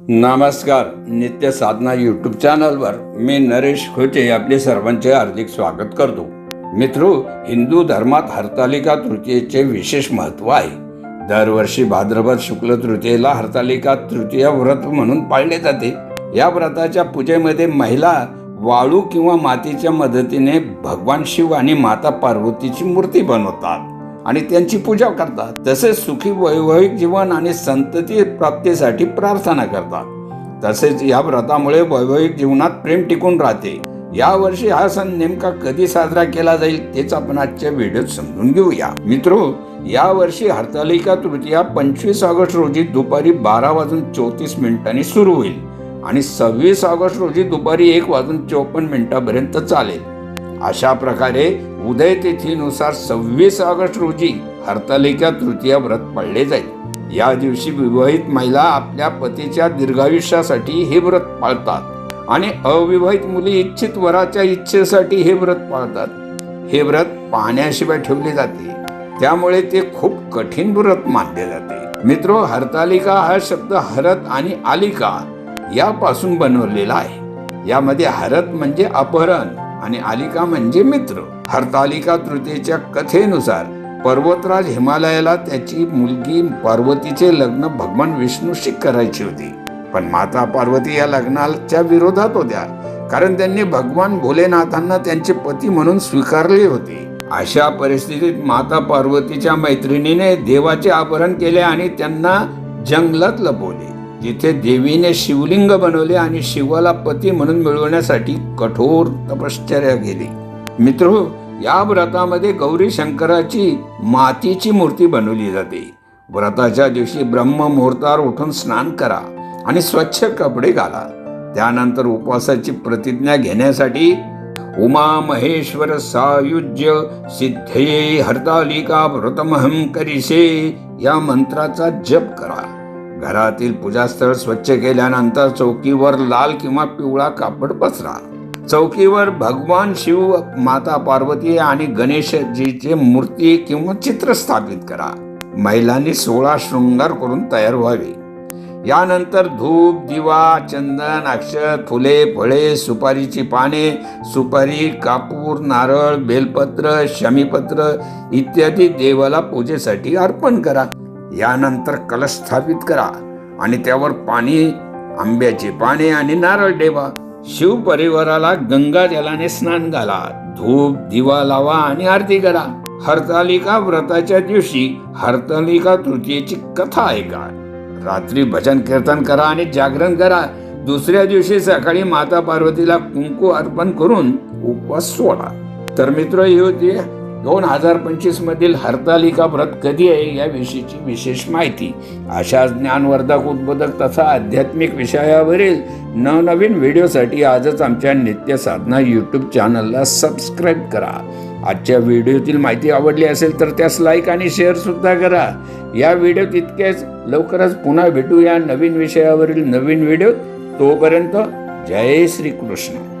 नमस्कार नित्य साधना यूट्यूब चॅनलवर मी नरेश खोचे आपले सर्वांचे हार्दिक स्वागत करतो. मित्रो हिंदू धर्मात हरतालिका तृतीयेचे विशेष महत्त्व आहे. दरवर्षी भाद्रपद शुक्ल तृतीयेला हरतालिका तृतीय व्रत म्हणून पाळले जाते. या व्रताच्या पूजेमध्ये महिला वाळू किंवा मातीच्या मदतीने भगवान शिव आणि माता पार्वतीची मूर्ती बनवतात. आणि त्यांची पूजा करतात. तसेच सुखी वैवाहिक जीवन आणि संतती प्राप्तीसाठी प्रार्थना करतात. तसेच या व्रतामुळे वैवाहिक जीवनात प्रेम टिकून राहते. यावर्षी हा सण नेमका कधी साजरा केला जाईल तेच आपण आजच्या व्हिडिओत समजून घेऊया. मित्रो या वर्षी हरतालिका तृतीया पंचवीस ऑगस्ट रोजी दुपारी बारा वाजून चौतीस मिनिटांनी सुरू होईल आणि सव्वीस ऑगस्ट रोजी दुपारी एक वाजून चौपन्न मिनिटापर्यंत चालेल. अशा प्रकारे उदय तिथीनुसार सव्वीस ऑगस्ट रोजी हरतालिका तृतीय व्रत पाळले जाईल. या दिवशी विवाहित महिला आपल्या पतीच्या दीर्घायुष्यासाठी हे व्रत पाळतात आणि अविवाहित मुली इच्छित वराच्या इच्छेसाठी हे व्रत पाळतात. हे व्रत पाण्याशिवाय ठेवले जाते. त्यामुळे ते खूप कठीण व्रत मानले जाते. मित्रो हरतालिका हा शब्द हरत आणि आलिका यापासून बनवलेला आहे. यामध्ये हरत म्हणजे अपहरण आणि आलिका म्हणजे मित्र. हरतालिका तृतीयेच्या कथेनुसार पर्वतराज हिमालयाला त्याची मुलगी पार्वतीचे लग्न भगवान विष्णूशी करायची होती. पण माता पार्वती या लग्नाच्या विरोधात होत्या कारण त्यांनी भगवान भोलेनाथांना त्यांचे पती म्हणून स्वीकारले होते. अशा परिस्थितीत माता पार्वतीच्या मैत्रिणीने देवाचे अपहरण केले आणि त्यांना जंगलात लपवले. जिथे देवीने शिवलिंग बनवले आणि शिवाला पती म्हणून मिळवण्यासाठी कठोर तपश्चर्या केली. मित्र या व्रतामध्ये गौरी शंकराची मातीची मूर्ती बनवली जाते. व्रताच्या दिवशी ब्रह्म मुहूर्तावर उठून स्नान करा आणि स्वच्छ कपडे घाला. त्यानंतर उपवासाची प्रतिज्ञा घेण्यासाठी उमा महेश्वर सायुज्य सिद्धये हरतालिका व्रतमहम करिसे या मंत्राचा जप करा. घरातील पूजास्थळ स्वच्छ केल्यानंतर चौकीवर लाल किंवा पिवळा कापड पसरा. चौकीवर भगवान शिव माता पार्वती आणि गणेशजीचे मूर्ती किंवा चित्र स्थापित करा. महिलांनी सोळा शृंगार करून तयार व्हावे. यानंतर धूप दिवा चंदन अक्षत फुले फळे सुपारीची पाने सुपारी कापूर नारळ बेलपत्र शमीपत्र इत्यादी देवाला पूजेसाठी अर्पण करा. यानंतर कलश स्थापित करा आणि त्यावर पाणी आंब्याचे पाने आणि नारळ ठेवा. शिव परिवाराला गंगा जलाने स्नान घाला धूप दिवा लावा आणि आरती करा. हरतालिका व्रताच्या दिवशी हरतालिका तृतीयेची कथा ऐका. रात्री भजन कीर्तन करा आणि जागरण करा. दुसऱ्या दिवशी सकाळी माता पार्वतीला कुंकू अर्पण करून उपवास सोडा. तर मित्र ही होती दोन हजार पंचवीसमधील हरतालिका व्रत कधी आहे याविषयीची विशेष माहिती. अशा ज्ञानवर्धक उद्बोधक तथा आध्यात्मिक विषयावरील नवनवीन व्हिडिओसाठी आजच आमच्या नित्य साधना यूट्यूब चॅनलला सबस्क्राईब करा. आजच्या व्हिडिओतील माहिती आवडली असेल तर त्यास लाईक आणि शेअरसुद्धा करा. या व्हिडिओत इतकेच लवकरच पुन्हा भेटू या नवीन विषयावरील नवीन व्हिडिओ तोपर्यंत जय श्रीकृष्ण.